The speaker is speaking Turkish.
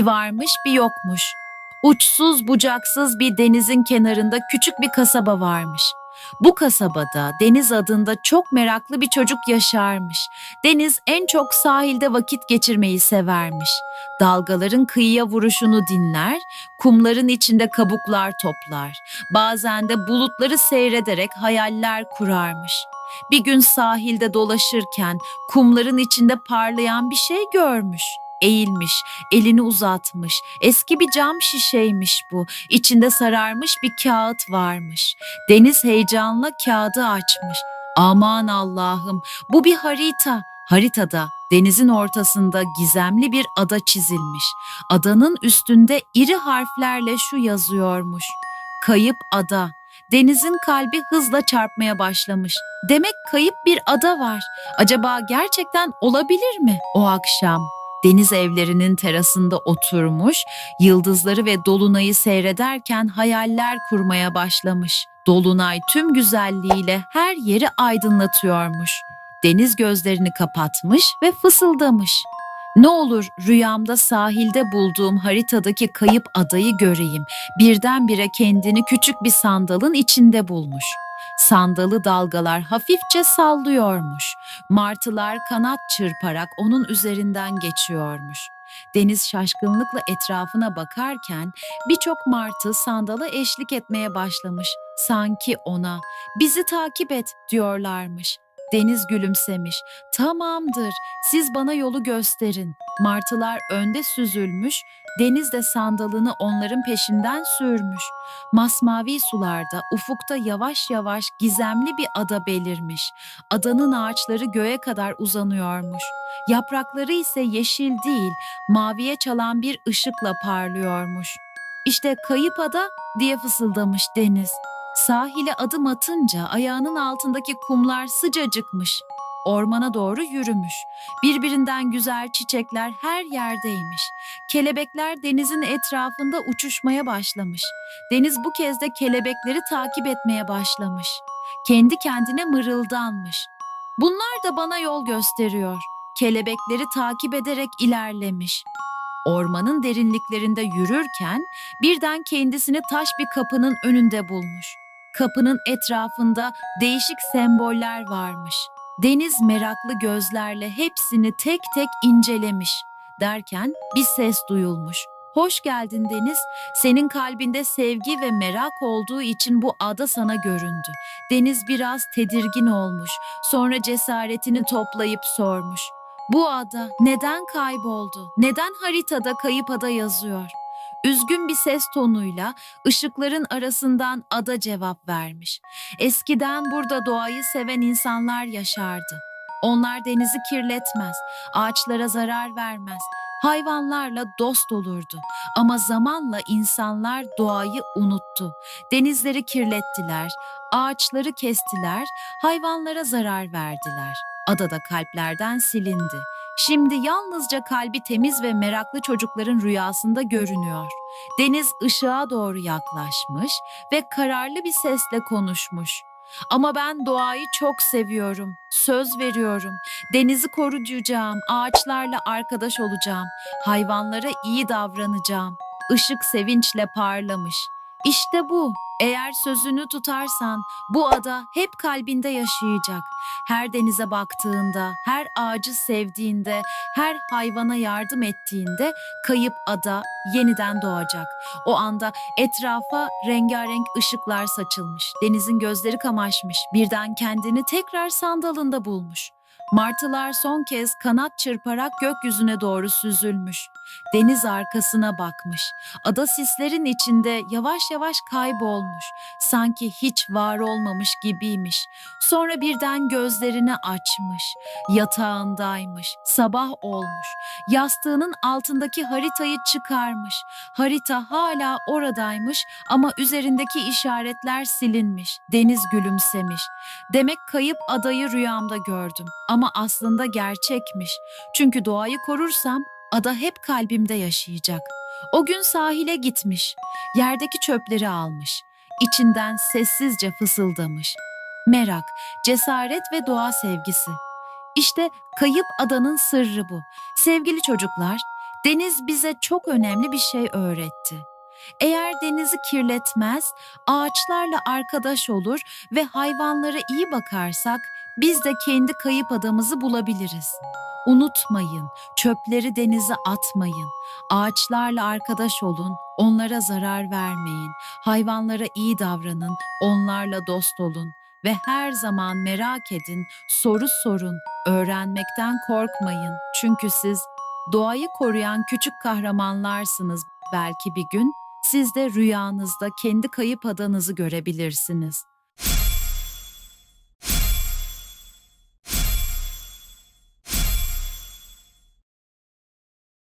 Bir varmış bir yokmuş. Uçsuz bucaksız bir denizin kenarında küçük bir kasaba varmış. Bu kasabada Deniz adında çok meraklı bir çocuk yaşarmış. Deniz en çok sahilde vakit geçirmeyi severmiş. Dalgaların kıyıya vuruşunu dinler, kumların içinde kabuklar toplar. Bazen de bulutları seyrederek hayaller kurarmış. Bir gün sahilde dolaşırken kumların içinde parlayan bir şey görmüş. Eğilmiş, elini uzatmış. Eski bir cam şişeymiş bu. İçinde sararmış bir kağıt varmış. Deniz heyecanla kağıdı açmış. Aman Allah'ım, bu bir harita. Haritada denizin ortasında gizemli bir ada çizilmiş. Adanın üstünde iri harflerle şu yazıyormuş. Kayıp ada. Denizin kalbi hızla çarpmaya başlamış. Demek kayıp bir ada var. Acaba gerçekten olabilir mi o akşam? Deniz evlerinin terasında oturmuş, yıldızları ve dolunayı seyrederken hayaller kurmaya başlamış. Dolunay tüm güzelliğiyle her yeri aydınlatıyormuş. Deniz gözlerini kapatmış ve fısıldamış. Ne olur rüyamda sahilde bulduğum haritadaki kayıp adayı göreyim. Birdenbire kendini küçük bir sandalın içinde bulmuş. Sandalı dalgalar hafifçe sallıyormuş. Martılar kanat çırparak onun üzerinden geçiyormuş. Deniz şaşkınlıkla etrafına bakarken birçok martı sandala eşlik etmeye başlamış. Sanki ona bizi takip et diyorlarmış. Deniz gülümsemiş. Tamamdır, siz bana yolu gösterin. Martılar önde süzülmüş, deniz de sandalını onların peşinden sürmüş. Masmavi sularda ufukta yavaş yavaş gizemli bir ada belirmiş. Adanın ağaçları göğe kadar uzanıyormuş. Yaprakları ise yeşil değil, maviye çalan bir ışıkla parlıyormuş. İşte kayıp ada diye fısıldamış deniz. Sahile adım atınca ayağının altındaki kumlar sıcacıkmış. Ormana doğru yürümüş. Birbirinden güzel çiçekler her yerdeymiş. Kelebekler denizin etrafında uçuşmaya başlamış. Deniz bu kez de kelebekleri takip etmeye başlamış. Kendi kendine mırıldanmış. Bunlar da bana yol gösteriyor. Kelebekleri takip ederek ilerlemiş. Ormanın derinliklerinde yürürken birden kendisini taş bir kapının önünde bulmuş. Kapının etrafında değişik semboller varmış. Deniz meraklı gözlerle hepsini tek tek incelemiş. Derken bir ses duyulmuş. Hoş geldin Deniz. Senin kalbinde sevgi ve merak olduğu için bu ada sana göründü. Deniz biraz tedirgin olmuş. Sonra cesaretini toplayıp sormuş. Bu ada neden kayboldu? Neden haritada kayıp ada yazıyor? Üzgün bir ses tonuyla ışıkların arasından ada cevap vermiş. Eskiden burada doğayı seven insanlar yaşardı. Onlar denizi kirletmez, ağaçlara zarar vermez, hayvanlarla dost olurdu. Ama zamanla insanlar doğayı unuttu. Denizleri kirlettiler, ağaçları kestiler, hayvanlara zarar verdiler. Adada kalplerden silindi. Şimdi yalnızca kalbi temiz ve meraklı çocukların rüyasında görünüyor. Deniz ışığa doğru yaklaşmış ve kararlı bir sesle konuşmuş. Ama ben doğayı çok seviyorum. Söz veriyorum. Denizi koruyacağım, ağaçlarla arkadaş olacağım, hayvanlara iyi davranacağım. Işık sevinçle parlamış. İşte bu. Eğer sözünü tutarsan bu ada hep kalbinde yaşayacak. Her denize baktığında, her ağacı sevdiğinde, her hayvana yardım ettiğinde kayıp ada yeniden doğacak. O anda etrafa rengarenk ışıklar saçılmış. Denizin gözleri kamaşmış. Birden kendini tekrar sandalında bulmuş. Martılar son kez kanat çırparak gökyüzüne doğru süzülmüş. Deniz arkasına bakmış. Ada sislerin içinde yavaş yavaş kaybolmuş. Sanki hiç var olmamış gibiymiş. Sonra birden gözlerini açmış. Yatağındaymış. Sabah olmuş. Yastığının altındaki haritayı çıkarmış. Harita hala oradaymış ama üzerindeki işaretler silinmiş. Deniz gülümsemiş. Demek kayıp adayı rüyamda gördüm ama aslında gerçekmiş. Çünkü doğayı korursam ada hep kalbimde yaşayacak. O gün sahile gitmiş. Yerdeki çöpleri almış. İçinden sessizce fısıldamış. Merak, cesaret ve doğa sevgisi. İşte kayıp adanın sırrı bu. Sevgili çocuklar, Deniz bize çok önemli bir şey öğretti. Eğer denizi kirletmez, ağaçlarla arkadaş olur ve hayvanlara iyi bakarsak biz de kendi kayıp adamızı bulabiliriz. Unutmayın, çöpleri denize atmayın. Ağaçlarla arkadaş olun, onlara zarar vermeyin. Hayvanlara iyi davranın, onlarla dost olun ve her zaman merak edin, soru sorun, öğrenmekten korkmayın. Çünkü siz doğayı koruyan küçük kahramanlarsınız. Belki bir gün siz de rüyanızda kendi kayıp adanızı görebilirsiniz.